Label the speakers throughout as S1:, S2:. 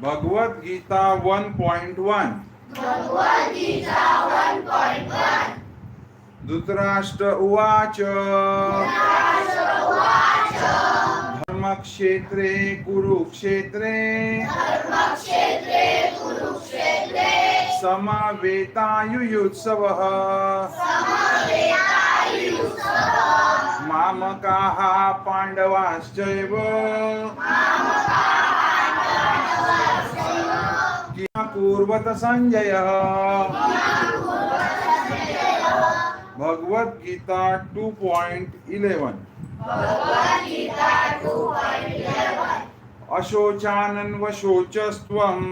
S1: Bhagavad Gita one point one. Dhritarashtra उवाच. धर्मक्षेत्रे कुरुक्षेत्रे. समवेतायुयुत्सवः. मामकाः पाण्डवाश्चैव. किं संजय सञ्जयः भगवद्गीता टू पॉइंट इलेवन। अशोचानन्वशोचस्त्वम्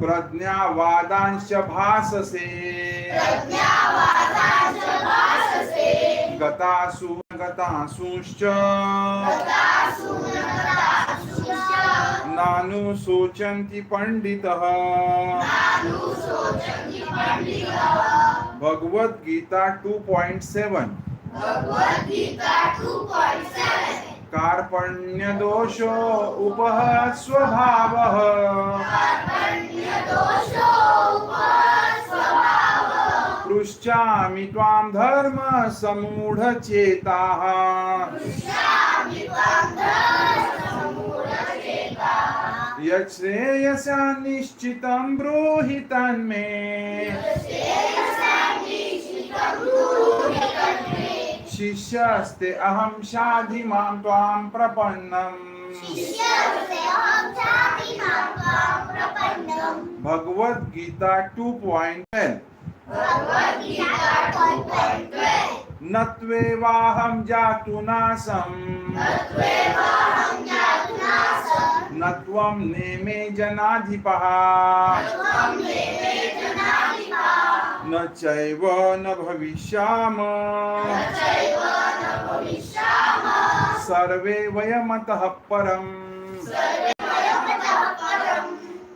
S1: प्रज्ञावादांश भाससे। गतासु गतासूंश्च। नानुशोचन्ति पण्डितः। Bhagavad Gita two point seven. कार्पण्यदोषो उपः स्वभावः पृच्छामि त्वां धर्म समूढचेताः। यच्छ्रेयसा निश्चितं ब्रूहि तन्मे। शिष्यस्ते अहं शाधि मां त्वां प्रपन्नम्। भगवद्गीता टू पॉइंट न त्वेवाहं जातु नासम् न त्वं नेमे जनाधिपः। न चैव न भविष्याम। सर्वे वयमतः परम्।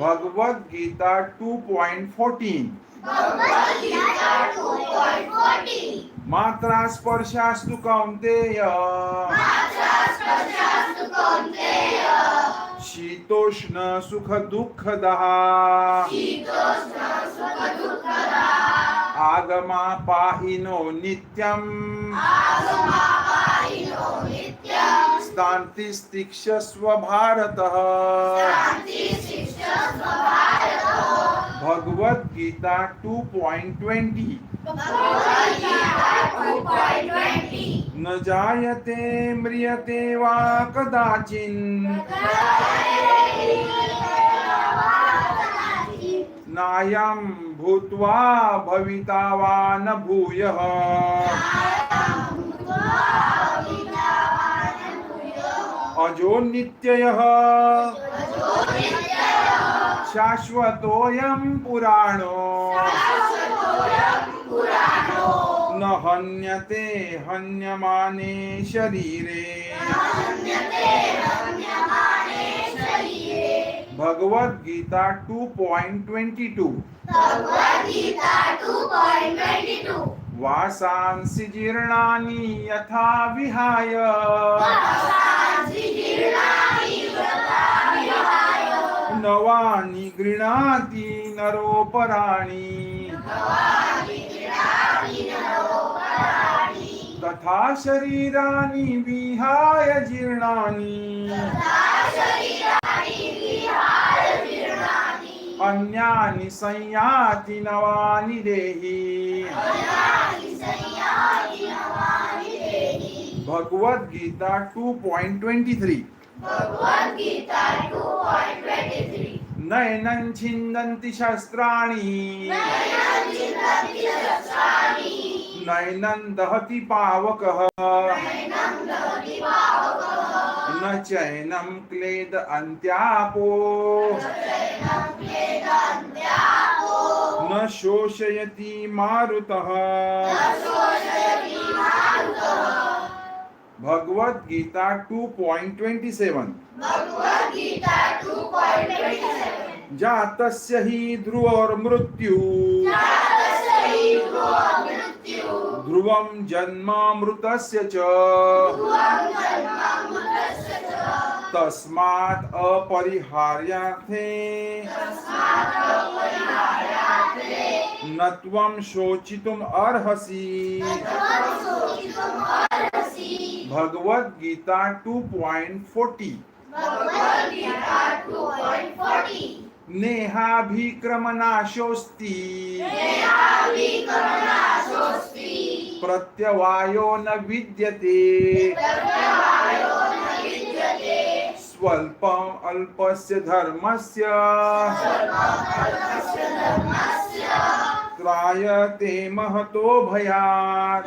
S1: भगवद्गीता टू पॉइंट फोर्टीन मात्रा स्पर्शास्तु कौन्तेय। शीतोष्ण सुख दुःखदः आगमा पाहिनो नित्यम्। स्थान्तिस्तिक्षस्व भारतः। Bhagavad Gita two point twenty. न जायते म्रियते वा कदाचिन्. नायम भूत्वा भविता वा न भूयः. अजो नित्ययः. शाश्वतोऽयं पुराणो। न हन्यते हन्यमाने शरीरे। Bhagavad Gita two point twenty two. वासांसि जीर्णानि यथा विहाय। नवानि गृह्णाति नरोपराणि. तथा शरीरानी विहाय जीर्णानी. अन्यानि संयाति नवानि देहि. Bhagavad Gita two point twenty three नैनं छिन्दन्ति शस्त्राणि। नैनं दहति पावकः। न न चैनं क्लेद अन्त्यापो। न शोषयति मारुतः। भगवत गीता 2.27 जातस्य हि ध्रुवोर्मृत्यु। ध्रुवं जन्मामृतस्य च। तस्मात् अपरिहार्यार्थे। न त्वं शोचितुम् अर्हसि। भगवत गीता 2.40 नेहाभिक्रमनाशोऽस्ति. प्रत्यवायो न विद्यते. स्वल्पम् अल्पस्य धर्मस्य. त्रायते महतो भयात्.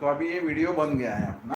S1: तो अभी ये वीडियो बन गया है अपना।